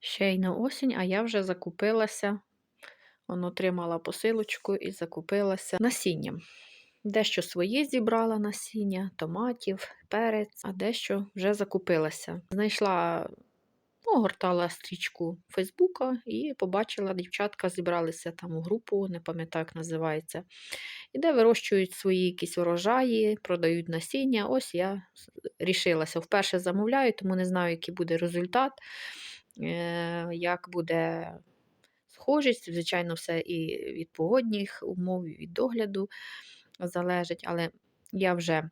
ще й на осінь, а я вже закупилася. Он отримала посилочку і закупилася насінням. Дещо своє зібрала насіння, томатів, перець, а дещо вже закупилася. Знайшла, ну, гортала стрічку Фейсбука і побачила, дівчатка зібралися там у групу, не пам'ятаю, як називається, і де вирощують свої якісь урожаї, продають насіння. Ось я рішилася. Вперше замовляю, тому не знаю, який буде результат, як буде схожість. Звичайно, все і від погодних умов, і від догляду залежить, але я вже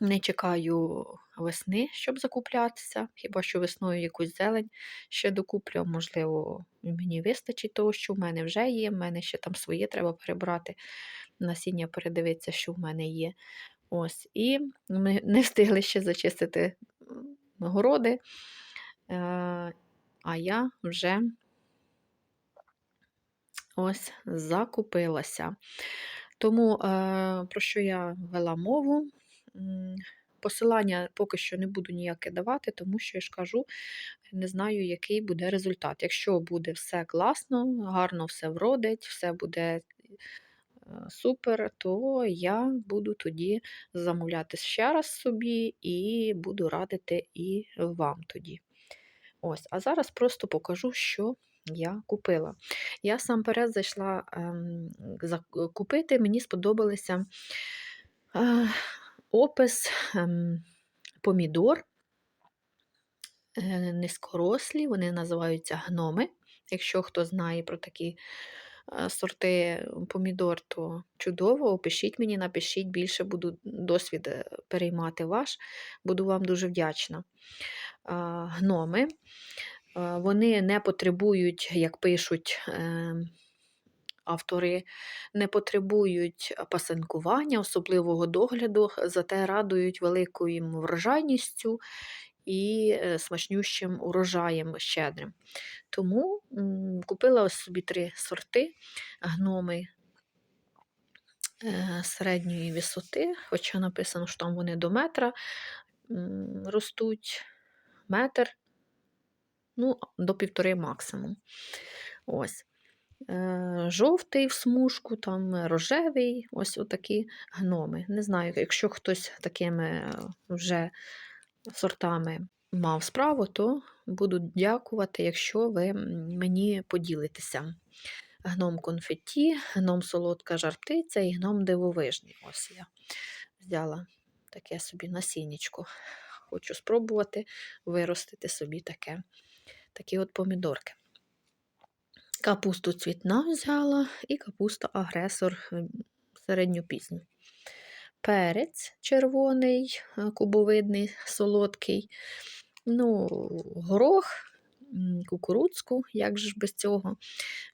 не чекаю весни, щоб закуплятися. Хіба що весною якусь зелень ще докуплю, можливо, мені вистачить того, що в мене вже є. В мене ще там своє треба перебрати, насіння передивитися, що в мене є. Ось. І ми не встигли ще зачистити городи, е, а я вже ось закупилася. Тому, е, про що я вела мову, посилання поки що не буду ніяке давати, тому що я ж кажу, не знаю, який буде результат. Якщо буде все класно, гарно все вродить, все буде е, супер, то я буду тоді замовляти ще раз собі і буду радити і вам тоді. Ось, А зараз просто покажу, що я купила. Я сам перед зайшла ем, купити, мені сподобалися е, опис ем, помідор. Е, низькорослі, вони називаються гноми. Якщо хто знає про такі е, сорти помідор, то чудово, опишіть мені, напишіть, більше буду досвід е, переймати ваш, буду вам дуже вдячна. Гноми вони не потребують, як пишуть ем, автори, не потребують пасинкування, особливого догляду, зате радують великою врожайністю і е, смачнющим урожаєм щедрим. Тому купила собі три сорти гноми. Е, середньої висоти, хоча написано, що там вони до метра ростуть метр ну, до півтори максимум. Ось. Е, жовтий в смужку, там рожевий, ось отакі гноми. Не знаю, якщо хтось такими вже сортами мав справу, то буду дякувати, якщо ви мені поділитеся. Гном конфетті, гном солодка жартиця і гном дивовижний. Ось я взяла таке собі насіннячко. Хочу спробувати виростити собі таке такі от помідорки. Капусту цвітна взяла і капуста агресор е, середньопізню. Перець червоний, е, кубовидний, солодкий, ну, горох, кукурудзку, як же ж без цього,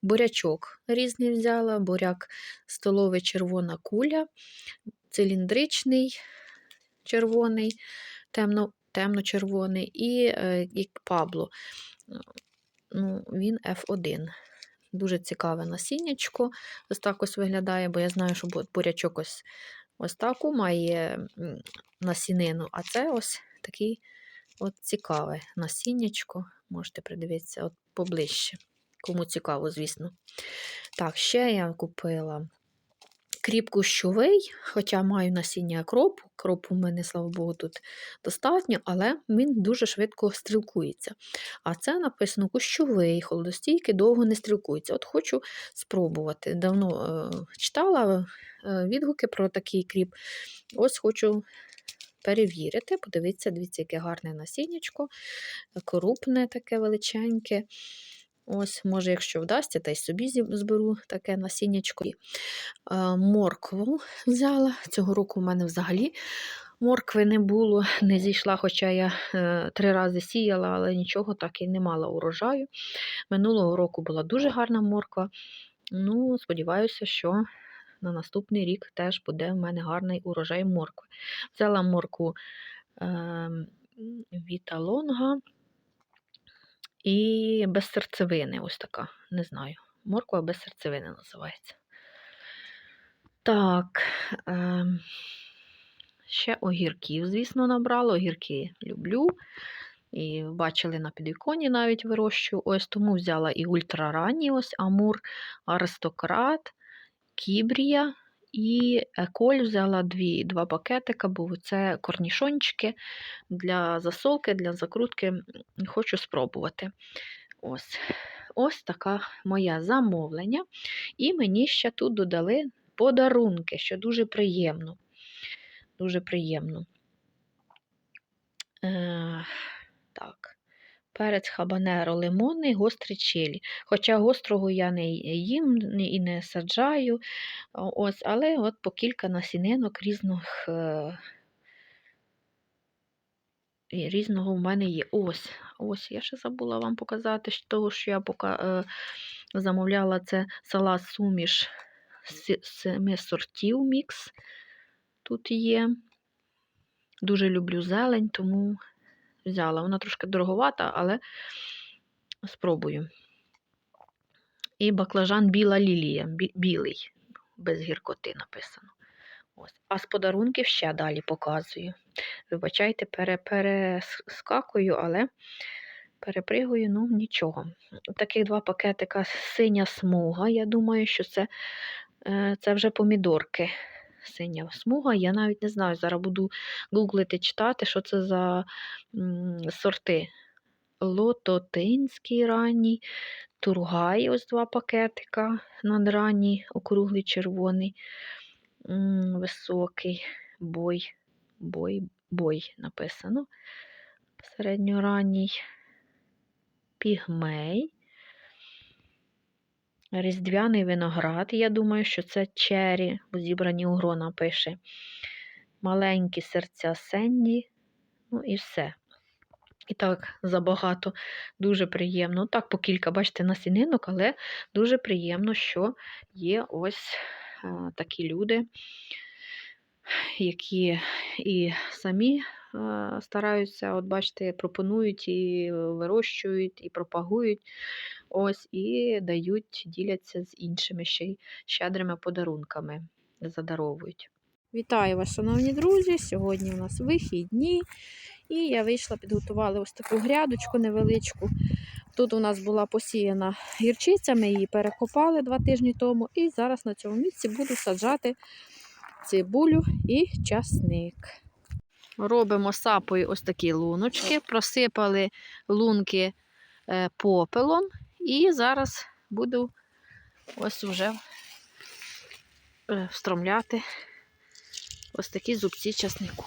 бурячок різний взяла, буряк столовий червона куля, циліндричний червоний, темно, темно-червоний і, е, і пабло ну, він F1. Дуже цікаве насіннячко. Ось так ось виглядає, бо я знаю, що бурячок ось ось таку має насінину, а це ось такий от цікаве насіннячко. Можете придивитися от поближче. Кому цікаво, звісно. Так, ще я купила Кріп кущовий, хоча маю насіння кропу, кропу в мене, слава Богу, тут достатньо, але він дуже швидко стрілкується. А це написано кущовий, холодостійкий, довго не стрілкується. От хочу спробувати. Давно е, читала е, відгуки про такий кріп. Ось хочу перевірити, подивитися, дивіться, яке гарне насіннячко, крупне таке величеньке. Ось, може, якщо вдасться, та й собі зберу таке насіннячко. Моркву взяла. Цього року в мене взагалі моркви не було, не зійшла, хоча я е, три рази сіяла, але нічого так і не мала урожаю. Минулого року була дуже гарна морква. Ну, Сподіваюся, що на наступний рік теж буде в мене гарний урожай моркви. Взяла моркву е, Віталонга. І без серцевини ось така. Не знаю. Морква без серцевини називається. Так, е, ще огірків, звісно, набрала. Огірки люблю. І бачили на підвіконі навіть вирощую. Ось тому взяла і ультраранній ось Амур, Аристократ, Кібрія і Еколь взяла дві, два пакетика, бо це корнішончики для засолки, для закрутки. Хочу спробувати. Ось. Ось така моє замовлення. І мені ще тут додали подарунки, що дуже приємно. Дуже приємно. Е, так. Перець хабанеро лимонний, гострий чилі. Хоча гострого я не їм і не саджаю, ось, але от по кілька насінинок різних, е, різного в мене є. Ось, ось, я ще забула вам показати, що того, що я пока, е, замовляла, це салат суміш з семи сортів мікс. Тут є. Дуже люблю зелень, тому взяла. Вона трошки дороговата, але спробую. І баклажан біла лілія, бі- білий, без гіркоти написано. Ось. А з подарунків ще далі показую. Вибачайте, пере, перескакую, але перепригую, ну нічого. Таких два пакетика синя смуга. Я думаю, що це, е, це вже помідорки. Синя смуга. Я навіть не знаю. Зараз буду гуглити, читати, що це за сорти. Лототинський ранній, Тургай, ось два пакетика надранній, округлий червоний, високий, бой, бой, бой написано. Середньоранній пігмей. Різдвяний виноград. Я думаю, що це чері, зібрані у грона пише. Маленькі серця Сенді. Ну і все. І так, забагато, дуже приємно. Так, по кілька, бачите, насінинок, але дуже приємно, що є ось е, такі люди, які і самі стараються, от бачите, пропонують і вирощують, і пропагують. Ось, і дають, діляться з іншими ще й щедрими подарунками, задаровують. Вітаю вас, шановні друзі! Сьогодні у нас вихідні, і я вийшла, підготувала ось таку грядочку невеличку. Тут у нас була посіяна гірчиця, ми її перекопали два тижні тому, і зараз на цьому місці буду саджати цибулю і часник. Робимо сапою ось такі луночки, просипали лунки е, попелом, і зараз буду ось уже е, встромляти ось такі зубці часнику.